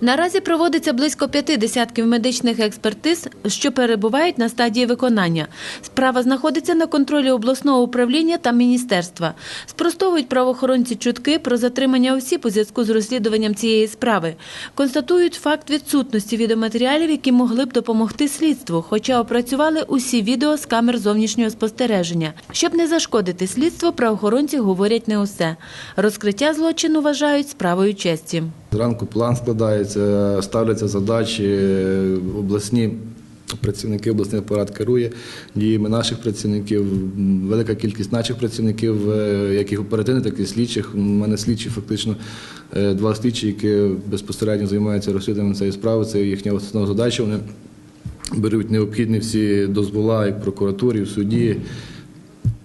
Наразі проводиться близько п'яти десятків медичних експертиз, що перебувають на стадії виконання. Справа знаходиться на контролі обласного управління та міністерства. Спростовують правоохоронці чутки про затримання осіб у зв'язку з розслідуванням цієї справи. Констатують факт відсутності відеоматеріалів, які могли б допомогти слідству, хоча опрацювали усі відео з камер зовнішнього спостереження. Щоб не зашкодити слідству, правоохоронці говорять не усе. Розкриття злочину вважають справою честі. Зранку план складається, ставляться задачі, обласні працівники, обласний апарат керує діями наших працівників. Велика кількість наших працівників, е, як і оперативних, так і слідчих. У мене слідчі фактично е, два слідчі, які безпосередньо займаються розслідуванням цієї справи. Це їхня основна задача. Вони беруть необхідні всі дозвола і прокуратурі, і в суді.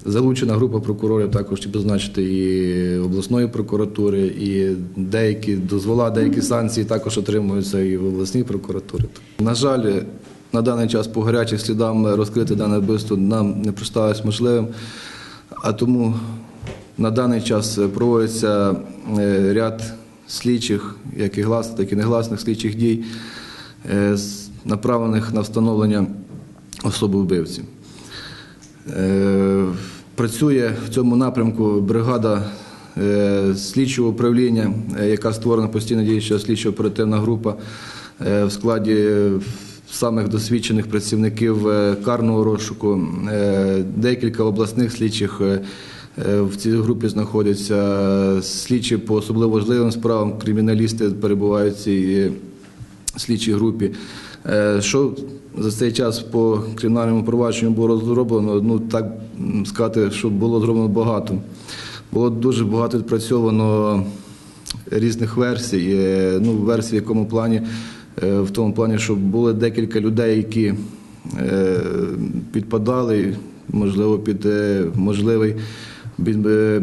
Залучена група прокурорів також щоб зазначити і обласної прокуратури, і деякі дозвола, деякі санкції також отримуються і в обласній прокуратурі. На жаль, на даний час по гарячих слідам розкрити дане вбивство нам не представилось можливим, а тому на даний час проводиться е, ряд слідчих, як і гласних, так і негласних слідчих дій, е, направлених на встановлення особи вбивці. Е, Працює в цьому напрямку бригада е, слідчого управління, е, яка створена постійно діюча слідчо-оперативна група е, в складі самих досвідчених працівників карного розшуку. Декілька обласних слідчих в цій групі знаходяться. Слідчі по особливо важливим справам, криміналісти перебувають в цій слідчій групі. Е, Що за цей час по кримінальному провадженню було зроблено, ну так сказати, що було зроблено багато. Було дуже багато відпрацьовано різних версій. Е, Ну, версії в якому плані, Е, в тому плані, що було декілька людей, які підпадали, можливо, під можливий.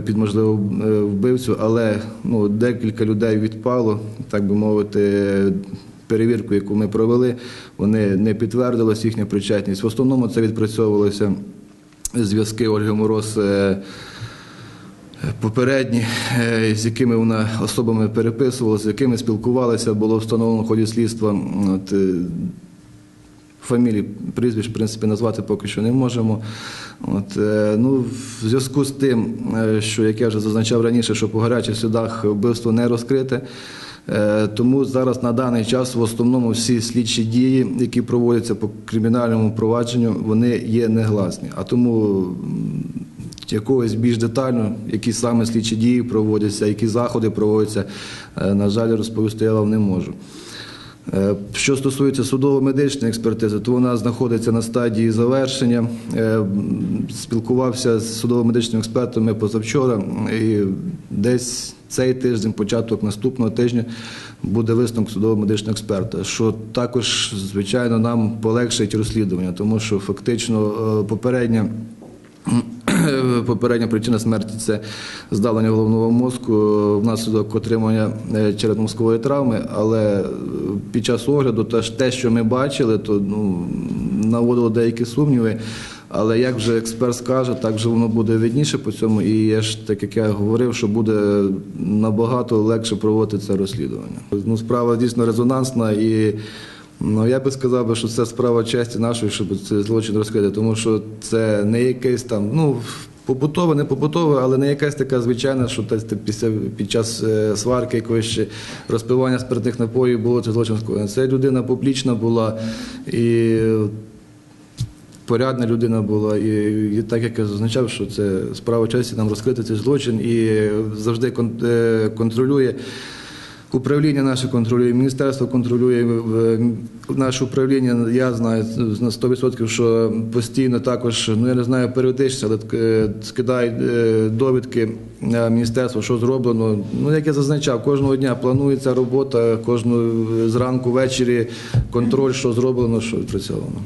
Під, можливо вбивцю, але ну, декілька людей відпало, так би мовити, перевірку, яку ми провели, вони не підтвердилась їхня причетність. В основному це відпрацьовувалися зв'язки Ольги Мороз. е, Попередні, е, з якими вона особами переписувалася, з якими спілкувалася, було встановлено в ході слідства. От, Фамілії, прізвищ, в принципі, назвати поки що не можемо. От, е, ну, в зв'язку з тим, е, що, як я вже зазначав раніше, що по гарячих слідах вбивство не розкрите, е, тому зараз на даний час в основному всі слідчі дії, які проводяться по кримінальному провадженню, вони є негласні. А тому якогось більш детально, які саме слідчі дії проводяться, які заходи проводяться, на жаль, розповісти я вам не можу. Е, Що стосується судово-медичної експертизи, то вона знаходиться на стадії завершення. Е, Спілкувався з судово-медичними експертами позавчора, і десь цей тиждень, початок наступного тижня, буде висновок судово-медичного експерта, що також, звичайно, нам полегшить розслідування, тому що фактично е, попередня. Попередня причина смерті це здавлення головного мозку внаслідок отримання е, черепно-мозкової травми. Але е, під час огляду те, що ми бачили, то ну, наводило деякі сумніви. Але як вже експерт скаже, так вже воно буде видніше по цьому. І я ж так як я говорив, що буде набагато легше проводити це розслідування. Ну, справа дійсно резонансна і. Ну, я би сказав, що це справа честі нашої, щоб цей злочин розкрити, тому що це не якесь там, ну, побутове, не побутове, але не якась така звичайна, що після під час е, сварки якоїсь ще розпивання спиртних напоїв було це злочин. Це людина публічна була і порядна людина була. І, і так як я зазначав, що це справа честі нам розкрити цей злочин і завжди е, контролює. Управління наше контролює, міністерство контролює в- наше управління. Я знаю на 100%, що постійно також, ну я не знаю, періодично, але е, скидають е, довідки на міністерство, що зроблено. Ну як я зазначав, кожного дня планується робота, кожного зранку, ввечері контроль, що зроблено, що відпрацьовано.